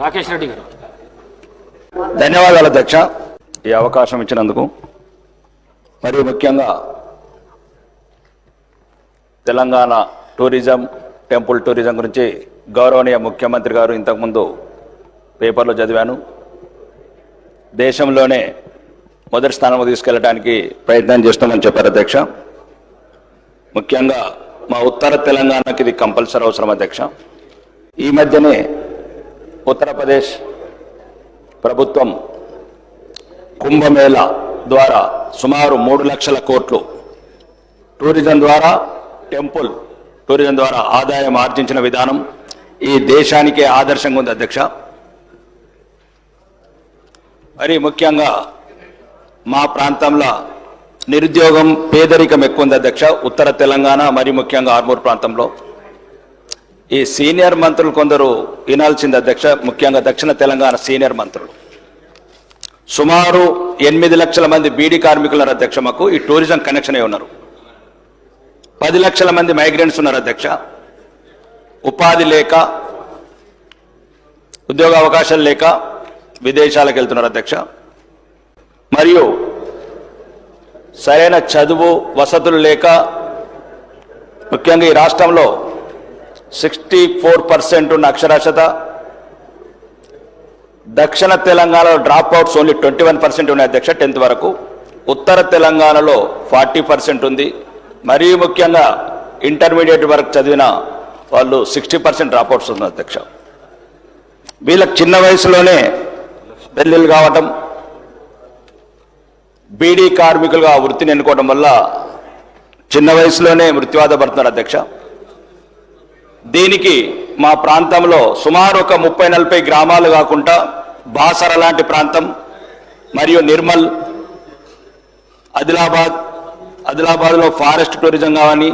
రాకేష్ రెడ్డి గారు. ధన్యవాదాలు అధ్యక్ష. ఈ అవకాశం ఇచ్చినందుకు మరియు ముఖ్యంగా తెలంగాణ టూరిజం టెంపుల్ టూరిజం గురించి గౌరవనీయ ముఖ్యమంత్రి గారు ఇంతకుముందు పేపర్లో చదివాను. దేశంలోనే మొదటి స్థానంలో తీసుకెళ్ళడానికి ప్రయత్నం చేస్తామని చెప్పారు అధ్యక్ష. ముఖ్యంగా మా ఉత్తర తెలంగాణకి ఇది కంపల్సరీ అవసరం అధ్యక్ష. ఈ మధ్యనే ఉత్తరప్రదేశ్ ప్రభుత్వం కుంభమేళ ద్వారా సుమారు మూడు లక్షల కోట్లు టూరిజం ద్వారా టెంపుల్ టూరిజం ద్వారా ఆదాయం ఆర్జించిన విధానం ఈ దేశానికే ఆదర్శంగా ఉంది అధ్యక్ష. మరి ముఖ్యంగా మా ప్రాంతంలో నిరుద్యోగం పేదరికం ఎక్కువ ఉంది అధ్యక్ష. ఉత్తర తెలంగాణ మరి ముఖ్యంగా ఆర్మూర్ ప్రాంతంలో. ఈ సీనియర్ మంత్రులు కొందరు వినాల్సింది అధ్యక్ష ముఖ్యంగా దక్షిణ తెలంగాణ సీనియర్ మంత్రులు. సుమారు ఎనిమిది లక్షల మంది బీడీ కార్మికులు ఉన్నారు అధ్యక్ష మాకు. ఈ టూరిజం కనెక్షన్ అయి ఉన్నారు. పది లక్షల మంది మైగ్రెంట్స్ ఉన్నారు అధ్యక్ష. ఉపాధి లేక ఉద్యోగ అవకాశాలు లేక విదేశాలకు వెళ్తున్నారు అధ్యక్ష. మరియు సరైన చదువు వసతులు లేక ముఖ్యంగా ఈ రాష్ట్రంలో సిక్స్టీ ఫోర్ పర్సెంట్ ఉన్న అక్షరాస్యత. దక్షిణ తెలంగాణలో drop outs only twenty one percent ఉన్నాయి అధ్యక్ష టెన్త్ వరకు. ఉత్తర తెలంగాణలో ఫార్టీ పర్సెంట్ ఉంది. మరీ ముఖ్యంగా ఇంటర్మీడియట్ వరకు చదివిన వాళ్ళు సిక్స్టీ పర్సెంట్ డ్రాప్ అవుట్స్ ఉంది అధ్యక్ష. వీళ్ళకి చిన్న వయసులోనే పెళ్ళిళ్ళు కావటం బీడీ కార్మికులుగా వృత్తిని ఎన్నుకోవడం వల్ల చిన్న వయసులోనే మృత్యువాత పడుతున్నారు అధ్యక్ష. దీనికి మా ప్రాంతంలో సుమారు ఒక ముప్పై నలభై గ్రామాలు కాకుండా బాసర లాంటి ప్రాంతం మరియు నిర్మల్ ఆదిలాబాద్ ఆదిలాబాద్లో ఫారెస్ట్ టూరిజం కానీ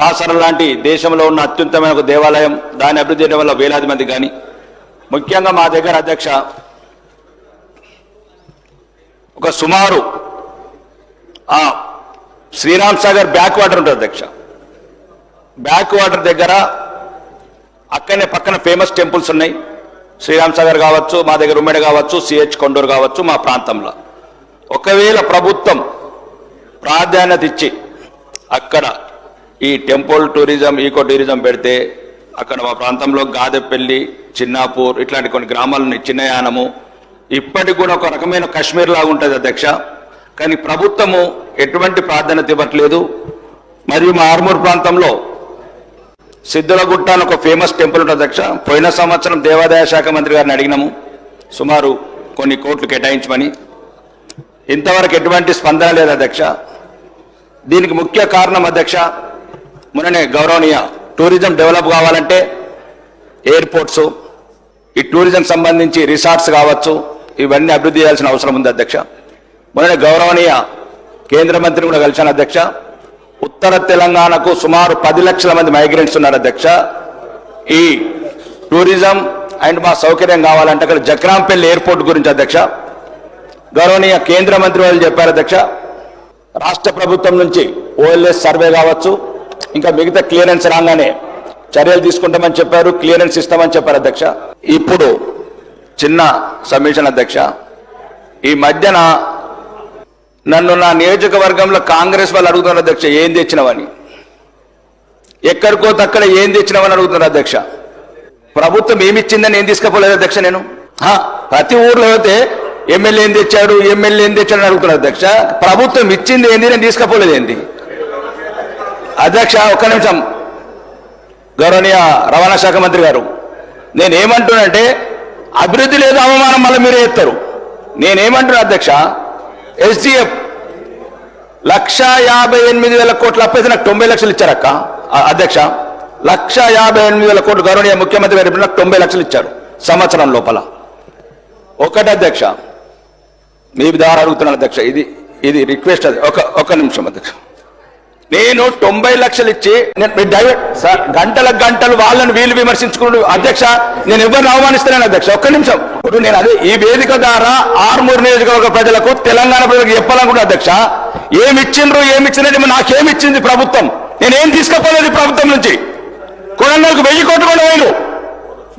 బాసర లాంటి దేశంలో ఉన్న అత్యుత్తమైన ఒక దేవాలయం దాన్ని అభివృద్ధి చేయడం వల్ల వేలాది మంది కానీ. ముఖ్యంగా మా దగ్గర అధ్యక్ష ఒక సుమారు శ్రీరామ్ సాగర్ బ్యాక్ వాటర్ ఉంటుంది అధ్యక్ష. బ్యాక్ వాటర్ దగ్గర అక్కడనే పక్కన ఫేమస్ టెంపుల్స్ ఉన్నాయి. శ్రీరామ్ సాగర్ కావచ్చు మా దగ్గర ఉమ్మడి కావచ్చు సిహెచ్ కొండూరు కావచ్చు మా ప్రాంతంలో. ఒకవేళ ప్రభుత్వం ప్రాధాన్యత ఇచ్చి అక్కడ ఈ టెంపుల్ టూరిజం ఈకో టూరిజం పెడితే అక్కడ మా ప్రాంతంలో గాదెపల్లి చిన్నాపూర్ ఇట్లాంటి కొన్ని గ్రామాలని చిన్నయానము. ఇప్పటికి కూడా ఒక రకమైన కాశ్మీర్ లాగా ఉంటుంది అధ్యక్ష. కానీ ప్రభుత్వము ఎటువంటి ప్రాధాన్యత ఇవ్వట్లేదు. మరియు మా ఆర్మూర్ ప్రాంతంలో సిద్ధులగుట్ట అని ఒక ఫేమస్ టెంపుల్ ఉంటుంది అధ్యక్ష. పోయిన సంవత్సరం దేవాదాయ శాఖ మంత్రి గారిని అడిగినాము. సుమారు కొన్ని కోట్లు కేటాయించమని. ఇంతవరకు ఎటువంటి స్పందన లేదు అధ్యక్ష. దీనికి ముఖ్య కారణం అధ్యక్ష మొన్ననే గౌరవనీయ టూరిజం డెవలప్ కావాలంటే ఎయిర్పోర్ట్స్ ఈ టూరిజం సంబంధించి రిసార్ట్స్ కావచ్చు ఇవన్నీ అభివృద్ధి చేయాల్సిన అవసరం ఉంది అధ్యక్ష. మొన్ననే గౌరవనీయ కేంద్ర మంత్రిని కూడా కలిశాను అధ్యక్ష. ఉత్తర తెలంగాణకు సుమారు పది లక్షల మంది మైగ్రెంట్స్ ఉన్నారు అధ్యక్ష. ఈ టూరిజం అండ్ మా సౌకర్యం కావాలంటే అక్కడ జక్రాంపల్లి ఎయిర్పోర్ట్ గురించి అధ్యక్ష. గౌరవనీయ కేంద్ర మంత్రి వాళ్ళు చెప్పారు అధ్యక్ష. రాష్ట్ర ప్రభుత్వం నుంచి ఓఎల్ఎస్ సర్వే కావచ్చు ఇంకా మిగతా క్లియరెన్స్ రాగానే చర్యలు తీసుకుంటామని చెప్పారు క్లియరెన్స్ ఇస్తామని చెప్పారు అధ్యక్ష. ఇప్పుడు చిన్న సబ్మిషన్ అధ్యక్ష. ఈ మధ్యన నన్ను నా నియోజకవర్గంలో కాంగ్రెస్ వాళ్ళు అడుగుతున్నారు అధ్యక్ష ఏం తెచ్చినవని? ఎక్కడికో తక్కడ ఏం తెచ్చినవని అడుగుతున్నారు అధ్యక్ష. ప్రభుత్వం ఏమిచ్చిందని ఏం తీసుకపోలేదు అధ్యక్ష నేను? ప్రతి ఊర్లో అయితే ఎమ్మెల్యే ఏం తెచ్చాడు ఎమ్మెల్యే ఏం తెచ్చాడు అని అడుగుతున్నారు అధ్యక్ష. ప్రభుత్వం ఇచ్చింది ఏంది నేను తీసుకపోలేదు ఏంది? అధ్యక్ష ఒక్క నిమిషం. గౌరవనీయ రవాణా శాఖ మంత్రి గారు నేనేమంటున్నానంటే అభివృద్ధి లేదు అవమానం మళ్ళీ మీరే ఎత్తారు. నేనేమంటున్నా అధ్యక్ష ఎస్డిఎఫ్ లక్ష యాభై ఎనిమిది వేల కోట్ల అప్పైతే నాకు తొంభై లక్షలు ఇచ్చారక్క. అధ్యక్ష లక్ష యాభై ఎనిమిది వేల కోట్లు గౌరవనీయ ముఖ్యమంత్రి గారు నాకు తొంభై లక్షలు ఇచ్చారు సంవత్సరం లోపల. ఒకటి అధ్యక్ష మీ ద్వారా అడుగుతున్నాను అధ్యక్ష? ఇది ఇది రిక్వెస్ట్ అది. ఒక ఒక నిమిషం అధ్యక్ష. నేను తొంభై లక్షలు ఇచ్చి నేను డైవర్ట్ సార్ గంటల గంటలు వాళ్ళని వీళ్ళు విమర్శించుకున్నాడు అధ్యక్ష నేను ఎవరిని అవమానిస్తున్నాను అధ్యక్ష. ఒక్క నిమిషం. ఇప్పుడు నేను అదే ఈ వేదిక ద్వారా ఆర్మూరు నియోజకవర్గ ప్రజలకు తెలంగాణ ప్రజలకు చెప్పాలనుకుంటున్నా అధ్యక్ష. ఏమి ఇచ్చిండ్రు ఏమి నాకేమిచ్చింది ప్రభుత్వం. నేనేం తీసుకపోలేదు ప్రభుత్వం నుంచి. కొనందుకు వెయ్యి కోట్లు కూడా వేయరు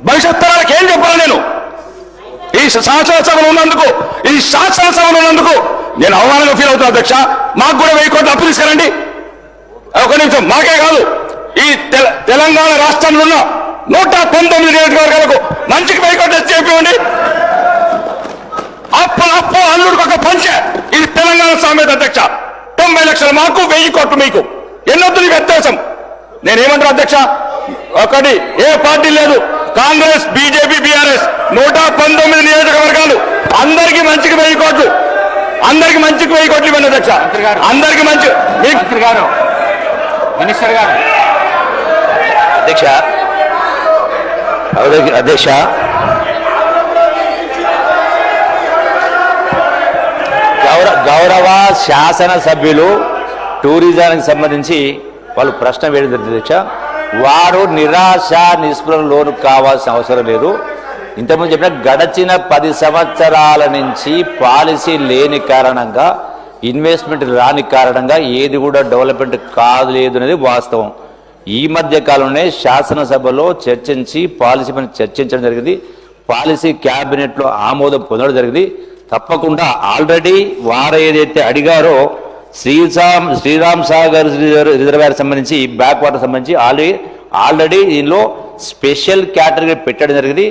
భవిష్యత్ తరాలకు ఏం చెప్పాలి నేను. ఈ శాసనసభలు ఉన్నందుకు ఈ శాసనసభలు ఉన్నందుకు నేను అవమానంగా ఫీల్ అవుతున్నా అధ్యక్ష. మాకు కూడా వెయ్యి కోట్లు అప్పు తీసుకురండి. ఒక నిమిషం మాకే కాదు. ఈ తెల- తెలంగాణ రాష్ట్రంలో ఉన్న నూట పంతొమ్మిది నియోజకవర్గాలకు మంచికి కోట్లు తెచ్చి చెప్పివ్వండి అప్పు అప్పు అల్లుడికి ఒక పంచే. ఇది తెలంగాణ సామెత అధ్యక్ష. తొంభై లక్షలు మాకు వెయ్యి కోట్లు మీకు. ఎన్నొద్దు వ్యత్యాసం నేనేమంటారు అధ్యక్ష? ఒకటి ఏ పార్టీ లేదు. Congress BJP BRS. నూట పంతొమ్మిది నియోజకవర్గాలు. అందరికి మంచికి వెయ్యి కోట్లు. అందరికి మంచికి వెయ్యి కోట్లు ఇవ్వండి అధ్యక్ష. అందరికి మంచి గారు. మినిస్టర్ గారు. అధ్యక్ష. అధ్యక్ష గౌరవ గౌరవ శాసనసభ్యులు టూరిజానికి సంబంధించి వాళ్ళు ప్రశ్న వేయడం అధ్యక్ష. వారు నిరాశ నిస్పృహ లోను కావాల్సిన అవసరం లేదు. ఇంతకుముందు చెప్పిన గడచిన పది సంవత్సరాల నుంచి పాలసీ లేని కారణంగా ఇన్వెస్ట్మెంట్ రాని కారణంగా ఏది కూడా డెవలప్మెంట్ కాలేదు అనేది వాస్తవం. ఈ మధ్య కాలంలోనే శాసనసభలో చర్చించి పాలసీ పని చర్చించడం జరిగింది. పాలసీ క్యాబినెట్లో ఆమోదం పొందడం జరిగింది. తప్పకుండా ఆల్రెడీ వారు ఏదైతే అడిగారో శ్రీరామ్ శ్రీరామ్ సాగర్ రిజర్వాయర్ సంబంధించి బ్యాక్ వాటర్ సంబంధించి ఆల్రెడీ ఆల్రెడీ దీనిలో స్పెషల్ కేటగిరీ పెట్టడం జరిగింది.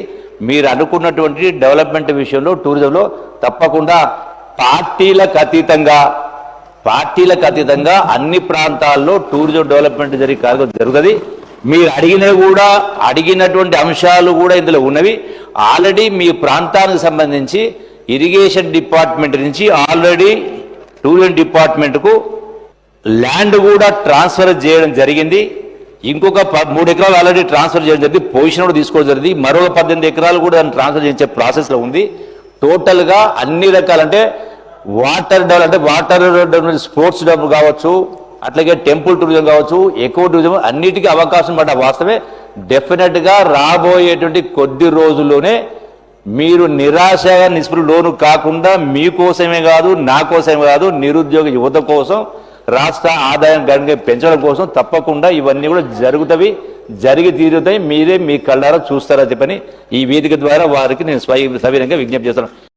మీరు అనుకున్నటువంటి డెవలప్మెంట్ విషయంలో టూరిజంలో తప్పకుండా పార్టీలకు అతీతంగా పార్టీలకు అతీతంగా అన్ని ప్రాంతాల్లో టూరిజం డెవలప్మెంట్ జరిగే కార్యక్రమం జరుగుతుంది. మీరు అడిగినవి కూడా అడిగినటువంటి అంశాలు కూడా ఇందులో ఉన్నవి. ఆల్రెడీ మీ ప్రాంతానికి సంబంధించి ఇరిగేషన్ డిపార్ట్మెంట్ నుంచి ఆల్రెడీ టూరిజం డిపార్ట్మెంట్కు ల్యాండ్ కూడా ట్రాన్స్ఫర్ చేయడం జరిగింది. ఇంకొక మూడు ఎకరాలు ఆల్రెడీ ట్రాన్స్ఫర్ చేయడం జరిగింది. పొజిషన్ కూడా తీసుకోవడం జరిగింది. మరో పద్దెనిమిది ఎకరాలు కూడా దాన్ని ట్రాన్స్ఫర్ చేసే ప్రాసెస్లో ఉంది. టోటల్గా అన్ని రకాలంటే వాటర్ డెవలప్ అంటే వాటర్ డెవలప్ స్పోర్ట్స్ డబ్బు కావచ్చు అట్లాగే టెంపుల్ టూరిజం కావచ్చు ఎక్కువ టూరిజం అన్నిటికీ అవకాశం పడ్డ వాస్తవమే డెఫినెట్గా రాబోయేటువంటి కొద్ది రోజుల్లోనే మీరు నిరాశగా నిస్పృహ లోను కాకుండా మీకోసమే కాదు నా కోసమే కాదు నిరుద్యోగ యువత కోసం రాష్ట్ర ఆదాయం గణంగా పెంచడం కోసం తప్పకుండా ఇవన్నీ కూడా జరుగుతవి జరిగి తీరుతాయి. మీరే మీ కళ్ళారా చూస్తారా చెప్పని ఈ వేదిక ద్వారా వారికి నేను స్వయం సవినంగా విజ్ఞప్తి చేస్తున్నాను.